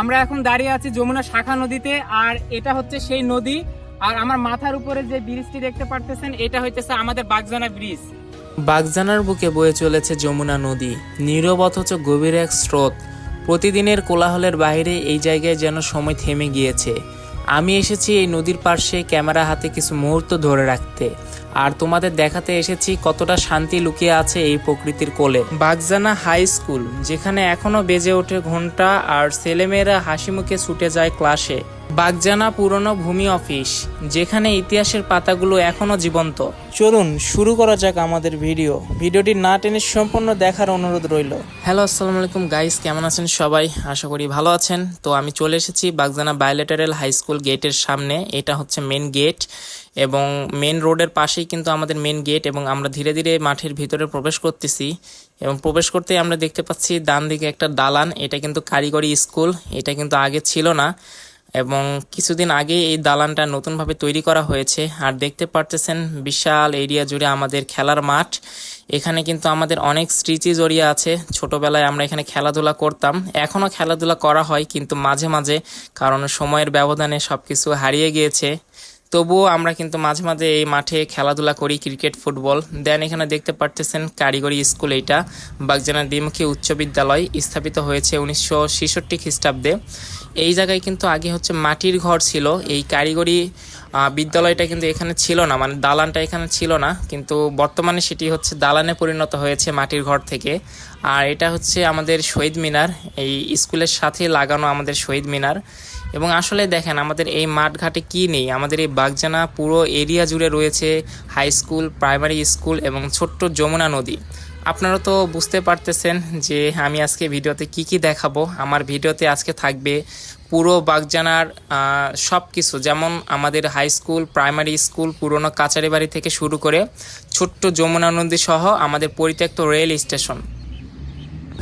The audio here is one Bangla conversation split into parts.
আমরা এখন দাঁড়িয়ে আছি যমুনা শাখা নদীতে, আর এটা হচ্ছে সেই নদী। আর আমার মাথার উপরে যে ব্রিজটি দেখতে পারতেছেন, এটা হইতেছে আমাদের বাগজানা ব্রিজ। বাগজানার বুকে বয়ে চলেছে যমুনা নদী। নীরব অথচ গভীর এক স্রোত। প্রতিদিনের কোলাহলের বাইরে এই জায়গায় যেন সময় থেমে গিয়েছে। আমি এসেছি এই নদীর পার্শ্বে ক্যামেরা হাতে কিছু মুহূর্ত ধরে রাখতে। আর তোমাদের দেখাতে এসেছি কতটা শান্তি লুকিয়ে আছে এই প্রকৃতির কোলে। বাগজানা হাই স্কুল, যেখানে এখনও বেজে ওঠে ঘণ্টা আর ছেলেমেয়েরা হাসি মুখে ছুটে যায় ক্লাসে। বাগজানা পুরনো ভূমি অফিস, যেখানে ইতিহাসের পাতাগুলো এখনও জীবন্ত। চলুন, শুরু করা যাক আমাদের ভিডিও। ভিডিওটি না টেনে সম্পূর্ণ দেখার অনুরোধ রইল। হ্যালো, আসসালামু আলাইকুম গাইস, কেমন আছেন সবাই? আশা করি ভালো আছেন। তো আমি চলে এসেছি বাগজানা বায়োলেটারেল হাই স্কুল গেটের সামনে। এটা হচ্ছে মেন গেট। এবং মেন রোডের পাশেই কিন্তু আমাদের মেন গেট এবং আমরা ধীরে ধীরে মাঠের ভিতরে প্রবেশ করতেছি এবং প্রবেশ করতে আমরা দেখতে পাচ্ছি ডান দিকে একটা দালান। এটা কিন্তু কারিগরি স্কুল, এটা কিন্তু আগে ছিল না এবং কিছুদিন আগে এই দালানটা নতুনভাবে তৈরি করা হয়েছে। আর দেখতে পারতেছেন বিশাল এরিয়া জুড়ে আমাদের খেলার মাঠ। এখানে কিন্তু আমাদের অনেক স্মৃতি জড়িয়ে আছে। ছোটবেলায় আমরা এখানে খেলাধুলা করতাম। এখনও খেলাধুলা করা হয়, কিন্তু মাঝে মাঝে কারণ সময়ের ব্যবধানে সব কিছু হারিয়ে গিয়েছে। তবুও আমরা কিন্তু মাঝে মাঝে এই মাঠে খেলাধুলা করি, ক্রিকেট, ফুটবল। দেন এখানে দেখতে পারতেছেন কারিগরি স্কুল এইটা বাগজানা দ্বিমুখী উচ্চ বিদ্যালয় স্থাপিত হয়েছে উনিশশো ছেষট্টি খ্রিস্টাব্দে। এই জায়গায় কিন্তু আগে হচ্ছে মাটির ঘর ছিল, এই কারিগরি বিদ্যালয়টা কিন্তু এখানে ছিল না মানে দালানটা এখানে ছিল না, কিন্তু বর্তমানে সেটি হচ্ছে দালানে পরিণত হয়েছে মাটির ঘর থেকে। আর এটা হচ্ছে আমাদের শহীদ মিনার, এই স্কুলের সাথে লাগানো আমাদের শহীদ মিনার। এবং আসলে দেখেন, আমাদের এই মাঠঘাটে কি নেই? আমাদের এই বাগজানা পুরো এরিয়া জুড়ে রয়েছে হাই স্কুল প্রাইমারি স্কুল এবং ছোট্ট যমুনা নদী। আপনারা তো বুঝতে পারতেছেন যে আমি আজকে ভিডিওতে কি কি দেখাবো। আমার ভিডিওতে আজকে থাকবে পুরো বাগজানার সব কিছু যেমন আমাদের হাই স্কুল প্রাইমারি স্কুল পুরনো কাচারি বাড়ি থেকে শুরু করে ছোট্ট যমুনা নদী সহ আমাদের পরিত্যক্ত রেল স্টেশন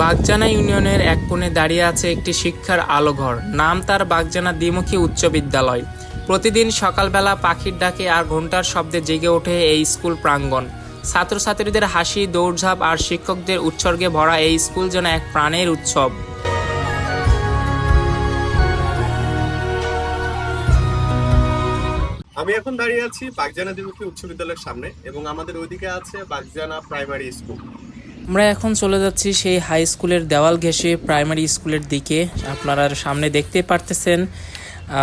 বাগজানা ইউনিয়নের এক কোণে দাঁড়িয়ে আছে একটি শিক্ষার আলোঘর। নাম তার বাগজানা দ্বিমুখী উচ্চ বিদ্যালয়। প্রতিদিন সকালবেলা পাখির ডাকে আর ঘণ্টার শব্দে জেগে ওঠে এই স্কুল প্রাঙ্গণ। ছাত্রছাত্রীদের হাসি, দৌড়ঝাঁপ আর শিক্ষকদের উৎসর্গে ভরা এই স্কুল যেন এক প্রাণের উৎসব। আমি এখন দাঁড়িয়ে আছি বাগজানা দ্বিমুখী উচ্চ বিদ্যালয়ের সামনে এবং আমাদের ওইদিকে আছে বাগজানা প্রাইমারি স্কুল। আমরা এখন চলে যাচ্ছি সেই হাই স্কুলের দেওয়াল ঘেঁষে প্রাইমারি স্কুলের দিকে। আপনারা সামনে দেখতে পারতেছেন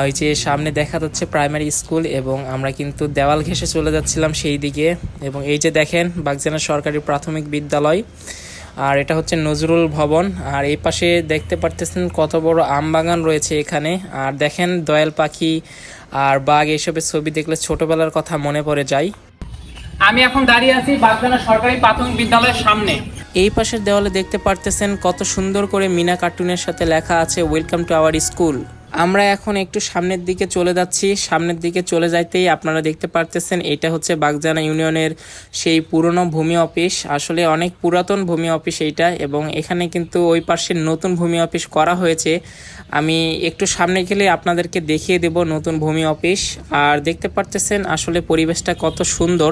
ওই যে সামনে দেখা যাচ্ছে প্রাইমারি স্কুল এবং আমরা কিন্তু দেওয়াল ঘেঁষে চলে যাচ্ছিলাম সেই দিকে। এবং এই যে দেখেন, বাগজানা সরকারি প্রাথমিক বিদ্যালয়, আর এটা হচ্ছে নজরুল ভবন। আর এই পাশে দেখতে পারতেছেন কত বড় আম বাগান রয়েছে এখানে। আর দেখেন দয়াল পাখি আর বাঘ, এইসবের ছবি দেখলে ছোটবেলার কথা মনে পড়ে যায়। আমি এখন দাঁড়িয়ে আছি বাগজানা সরকারি প্রাথমিক বিদ্যালয়ের সামনে। এই পাশের দেওয়ালে দেখতে পারতেছেন কত সুন্দর করে মিনা কার্টুনের সাথে লেখা আছে ওয়েলকাম টু আওয়ার স্কুল আমরা এখন একটু সামনের দিকে চলে যাচ্ছি। সামনের দিকে চলে যাইতেই আপনারা দেখতে পারতেছেন এটা হচ্ছে বাগজানা ইউনিয়নের সেই পুরনো ভূমি অফিস। আসলে অনেক পুরাতন ভূমি অফিস এইটা এবং এখানে কিন্তু ওই পাশে নতুন ভূমি অফিস করা হয়েছে। আমি একটু সামনে গেলে আপনাদেরকে দেখিয়ে দেব নতুন ভূমি অফিস। আর দেখতে পারতেছেন আসলে পরিবেশটা কত সুন্দর।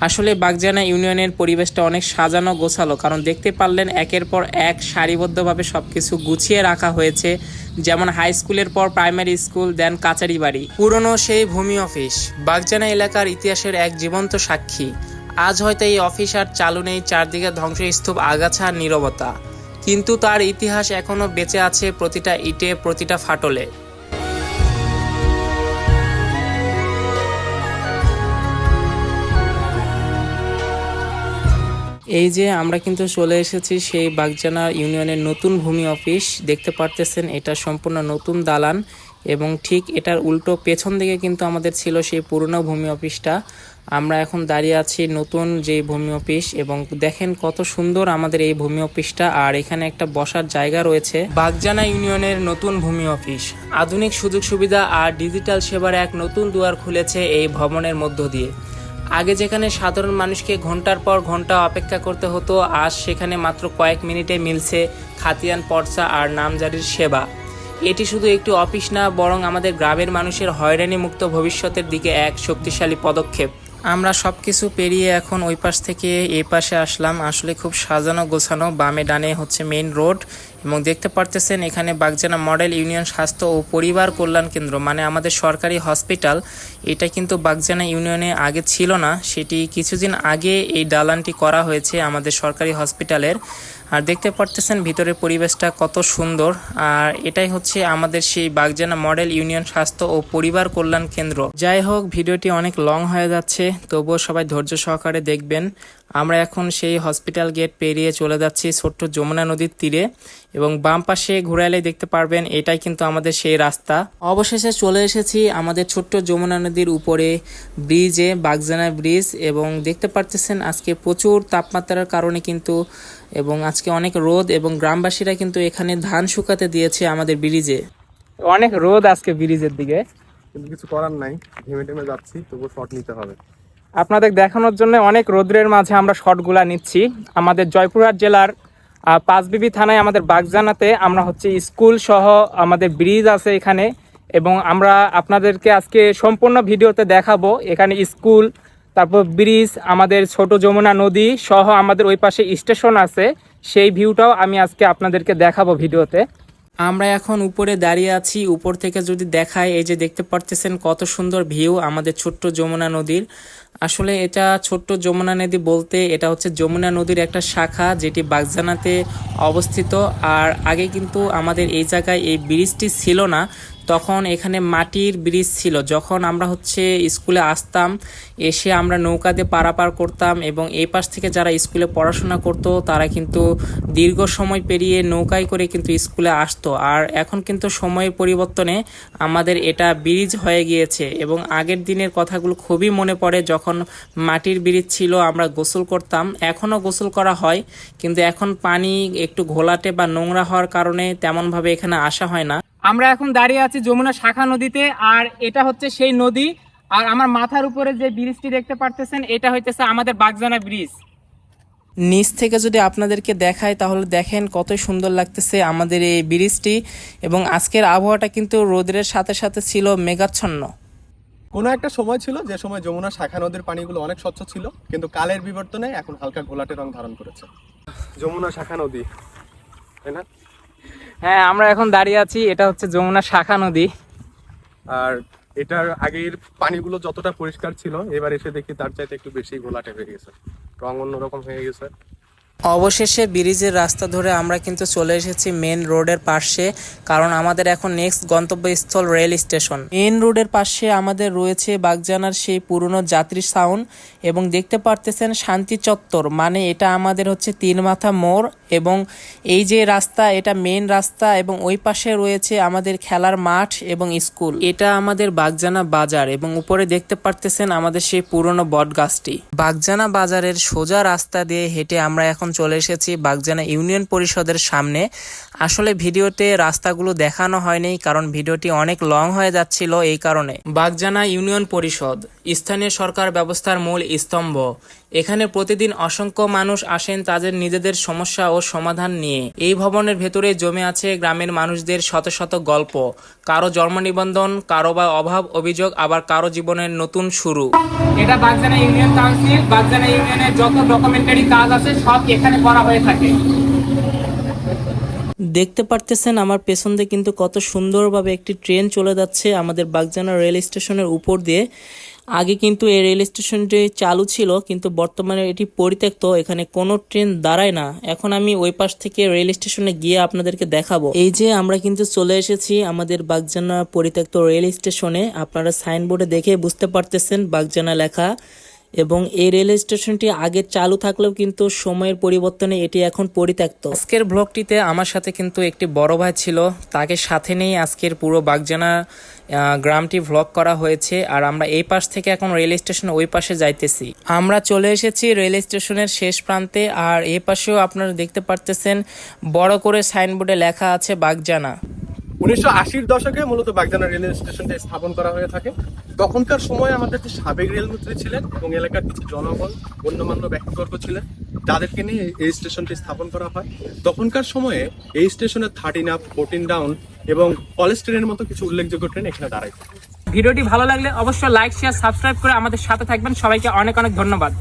আসলে বাগজানা ইউনিয়নের পরিবেশটা অনেক সাজানো গোছালো, কারণ দেখতে পারলেন একের পর এক সারিবদ্ধভাবে সব কিছু গুছিয়ে রাখা হয়েছে, যেমন হাই স্কুলের পর প্রাইমারি স্কুল, দেন কাচারি বাড়ি। পুরনো সেই ভূমি অফিস, বাগজানা এলাকার ইতিহাসের এক জীবন্ত সাক্ষী। আজ হয়তো এই অফিস আর চালু নেই, চারদিকে ধ্বংসস্তূপ, আগাছা নীরবতা। কিন্তু তার ইতিহাস এখনও বেঁচে আছে প্রতিটা ইটে, প্রতিটা ফাটলে। এই যে আমরা কিন্তু চলে এসেছি সেই বাগজানা ইউনিয়নের নতুন ভূমি অফিস। দেখতে পারতেছেন এটা সম্পূর্ণ নতুন দালান এবং ঠিক এটার উল্টো পেছন দিকে কিন্তু আমাদের ছিল সেই পুরনো ভূমি অফিসটা। আমরা এখন দাঁড়িয়ে আছি নতুন যে ভূমি অফিস এবং দেখেন কত সুন্দর আমাদের এই ভূমি অফিসটা আর এখানে একটা বসার জায়গা রয়েছে। বাগজানা ইউনিয়নের নতুন ভূমি অফিস। আধুনিক সুযোগ সুবিধা আর ডিজিটাল সেবার এক নতুন দুয়ার খুলেছে এই ভবনের মধ্য দিয়ে। আগে যেখানে সাধারণ মানুষকে ঘণ্টার পর ঘণ্টা অপেক্ষা করতে হতো, আজ সেখানে মাত্র কয়েক মিনিটে মিলছে খাতিয়ান, পর্চা আর নামজারির সেবা। এটি শুধু একটি অফিস না, বরং আমাদের গ্রামের মানুষের হয়রানি মুক্ত ভবিষ্যতের দিকে এক শক্তিশালী পদক্ষেপ। আমরা সব কিছু পেরিয়ে এখন ওই পাশ থেকে এই পাশে আসলাম। আসলে খুব সাজানো গোছানো বামে ডানে হচ্ছে মেইন রোড এবং দেখতে পারতেছেন এখানে বাগজানা মডেল ইউনিয়ন স্বাস্থ্য ও পরিবার কল্যাণ কেন্দ্র মানে আমাদের সরকারি হসপিটাল। এটা কিন্তু বাগজানা ইউনিয়নে আগে ছিল না, সেটি কিছুদিন আগে এই দালানটি করা হয়েছে আমাদের সরকারি হসপিটালের। আর দেখতে পারতেছেন ভিতরের পরিবেশটা কত সুন্দর। আর এটাই হচ্ছে আমাদের সেই বাগজানা মডেল ইউনিয়ন স্বাস্থ্য ও পরিবার কল্যাণ কেন্দ্র। যাই হোক, ভিডিওটি অনেক লং হয়ে যাচ্ছে, তবুও সবাই ধৈর্য সহকারে দেখবেন। আমরা এখন সেই হসপিটাল গেট পেরিয়ে চলে যাচ্ছি ছোট্ট যমুনা নদীর তীরে এবং বাম পাশে ঘুরাইলে দেখতে পারবেন এটাই কিন্তু আমাদের সেই রাস্তা। অবশেষে চলে এসেছি আমাদের ছোট্ট যমুনা নদীর উপরে ব্রিজে বাগজানা ব্রিজ এবং দেখতে পারতেছেন আজকে প্রচুর তাপমাত্রার কারণে কিন্তু এবং আজকে অনেক রোদ এবং গ্রামবাসীরা কিন্তু এখানে ধান শুকাতে দিয়েছে আমাদের ব্রিজে। অনেক রোদ আজকে ব্রিজের দিকে। কিন্তু কিছু করার নাই ঘেমে টেমে যাচ্ছি তবুও শট নিতে হবে। আপনাদের দেখানোর জন্য অনেক রোদ্রের মাঝে আমরা শটগুলা নিচ্ছি। আমাদের জয়পুরহাট জেলার পাঁচবিবি থানায় আমাদের বাগজানাতে আমরা হচ্ছে স্কুল সহ আমাদের ব্রিজ আছে এখানে এবং আমরা আপনাদেরকে আজকে সম্পূর্ণ ভিডিওতে দেখাবো। এখানে স্কুল, তারপর ব্রিজ, আমাদের ছোট যমুনা নদী সহ আমাদের ওই পাশে স্টেশন আছে। সেই ভিউটাও আমি আজকে আপনাদেরকে দেখাবো ভিডিওতে। আমরা এখন উপরে দাঁড়িয়ে আছি। উপর থেকে যদি দেখায়, এই যে দেখতে পারতেছেন কত সুন্দর ভিউ আমাদের ছোট্ট যমুনা নদীর। আসলে এটা ছোট্ট যমুনা নদী বলতে এটা হচ্ছে যমুনা নদীর একটা শাখা যেটি বাগজানাতে অবস্থিত। আর আগে কিন্তু আমাদের এই জায়গায় এই ব্রিজটি ছিল না। তখন এখানে মাটির ব্রিজ ছিল, যখন আমরা হচ্ছে স্কুলে আসতাম, এসে আমরা নৌকাতে পারাপার করতাম এবং এই পাশ থেকে যারা স্কুলে পড়াশোনা করতো, তারা কিন্তু দীর্ঘ সময় পেরিয়ে নৌকায় করে কিন্তু স্কুলে আসতো। আর এখন কিন্তু সময়ের পরিবর্তনে আমাদের এটা ব্রিজ হয়ে গিয়েছে এবং আগের দিনের কথাগুলো খুবই মনে পড়ে, যখন মাটির ব্রিজ ছিল, আমরা গোসল করতাম। এখনও গোসল করা হয়, কিন্তু এখন পানি একটু ঘোলাটে বা নোংরা হওয়ার কারণে তেমনভাবে এখানে আসা হয় না। আমরা এখন দাঁড়িয়ে আছি যমুনা শাখা নদীতে আর এটা হচ্ছে সেই নদী। আর আমার মাথার উপরে যে ব্রিজটি দেখতে পারতেছেন এটা হইতেছে আমাদের বাগজানা ব্রিজ। নিচ থেকে যদি আপনাদেরকে দেখায় তাহলে দেখেন কত সুন্দর লাগতেছে আমাদের এই ব্রিজটি এবং আজকের আবহাওয়াটা কিন্তু রোদের সাথে সাথে ছিল মেঘাচ্ছন্ন। কোনো একটা সময় ছিল যে সময় যমুনা শাখা নদীর পানিগুলো অনেক স্বচ্ছ ছিল কিন্তু কালের বিবর্তনে এখন হালকা ঘোলাটে রং ধারণ করেছে। যমুনা শাখা নদী তাই না? হ্যাঁ আমরা এখন দাঁড়িয়ে আছি, এটা হচ্ছে যমুনা শাখা নদী। আর এটার আগের পানিগুলো যতটা পরিষ্কার ছিল, এবার এসে দেখি তার চাইতে একটু বেশি গোলাটে হয়ে গেছে। রং অন্যরকম হয়ে গেছে। অবশেষে ব্রিজের রাস্তা ধরে আমরা কিন্তু চলে এসেছি মেন রোডের পাশে, কারণ আমাদের এখন নেক্সট গন্তব্যস্থল রেল স্টেশন মেন রোডের পাশে আমাদের রয়েছে বাগজানার সেই পুরনো যাত্রী সাউন্ড এবং দেখতে পারতেছেন শান্তি চত্বর মানে এটা আমাদের হচ্ছে তিন মাথা মোড় এবং এই যে রাস্তা, এটা মেন রাস্তা এবং ওই পাশে রয়েছে আমাদের খেলার মাঠ এবং স্কুল এটা আমাদের বাগজানা বাজার এবং উপরে দেখতে পারতেছেন আমাদের সেই পুরনো বট গাছটি বাগজানা বাজারের সোজা রাস্তা দিয়ে হেঁটে আমরা এখন চলে এসেছি বাগজানা ইউনিয়ন পরিষদের সামনে। আসলে ভিডিওতে রাস্তাগুলো দেখানো হয়নি, কারণ ভিডিওটি অনেক লং হয়ে যাচ্ছিল এই কারণে। বাগজানা ইউনিয়ন পরিষদ, স্থানীয় সরকার ব্যবস্থার মূল স্তম্ভ। এখানে প্রতিদিন অসংখ্য মানুষ আসেন তাদের নিজেদের সমস্যা ও সমাধান নিয়ে। এই ভবনের ভেতরে জমে আছে গ্রামের মানুষদের শত শত গল্প। কারও জন্ম নিবন্ধন, কারও বা অভাব অভিযোগ, আবার কারও জীবনের নতুন শুরু। এটা বাগজানা ইউনিয়ন কাউন্সিল। বাগজানা ইউনিয়নের যত ডকুমেন্টারি কাজ আছে, সব এখানে করা হয়ে থাকে। দেখতে পারতেছেন আমার পেছন দিয়ে কিন্তু কত সুন্দরভাবে একটি ট্রেন চলে যাচ্ছে আমাদের বাগজানা রেল স্টেশনের উপর দিয়ে। আগে কিন্তু এই রেল স্টেশনটি চালু ছিল, কিন্তু বর্তমানে এটি পরিত্যক্ত, এখানে কোনো ট্রেন দাঁড়ায় না। এখন আমি ওই পাশ থেকে রেল স্টেশনে গিয়ে আপনাদেরকে দেখাবো। এই যে আমরা কিন্তু চলে এসেছি আমাদের বাগজানা পরিত্যক্ত রেল স্টেশনে। আপনারা সাইনবোর্ডে দেখে বুঝতে পারতেছেন বাগজানা লেখা। এবং এই রেল স্টেশনটি আগে চালু থাকলেও কিন্তু সময়ের পরিবর্তনে এটি এখন পরিত্যক্ত। আজকের ব্লগটিতে আমার সাথে কিন্তু একটি বড় ভাই ছিল। তাকে সাথে নিয়ে আজকের পুরো বাগজানা আহ, গ্রামটি ভ্লগ করা হয়েছে আর আমরা এই পাশ থেকে এখন রেল স্টেশন ওই পাশে যাইতেছি। আমরা চলে এসেছি রেল স্টেশনের শেষ প্রান্তে আর এই পাশেও আপনারা দেখতে পারতেছেন বড় করে সাইনবোর্ডে লেখা আছে বাগজানা। উনিশশো আশির দশকে মূলত বাগজানা রেল স্টেশনটা স্থাপন করা হয়ে থাকে। তখনকার সময় আমাদের যে সাবেক রেলমন্ত্রী ছিলেন এবং এলাকার কিছু জনগণ গণ্যমান্য ব্যক্তিবর্গ ছিলেন, তাদেরকে নিয়ে এই স্টেশনটি স্থাপন করা হয়। তখনকার সময়ে এই স্টেশনের থার্টিন আপ, ফোরটিন ডাউন এবং কলেজ ট্রেনের মতো কিছু উল্লেখযোগ্য ট্রেন এখানে দাঁড়ায়। ভিডিওটি ভালো লাগলে অবশ্যই লাইক, শেয়ার, সাবস্ক্রাইব করে আমাদের সাথে থাকবেন। সবাইকে অনেক অনেক ধন্যবাদ।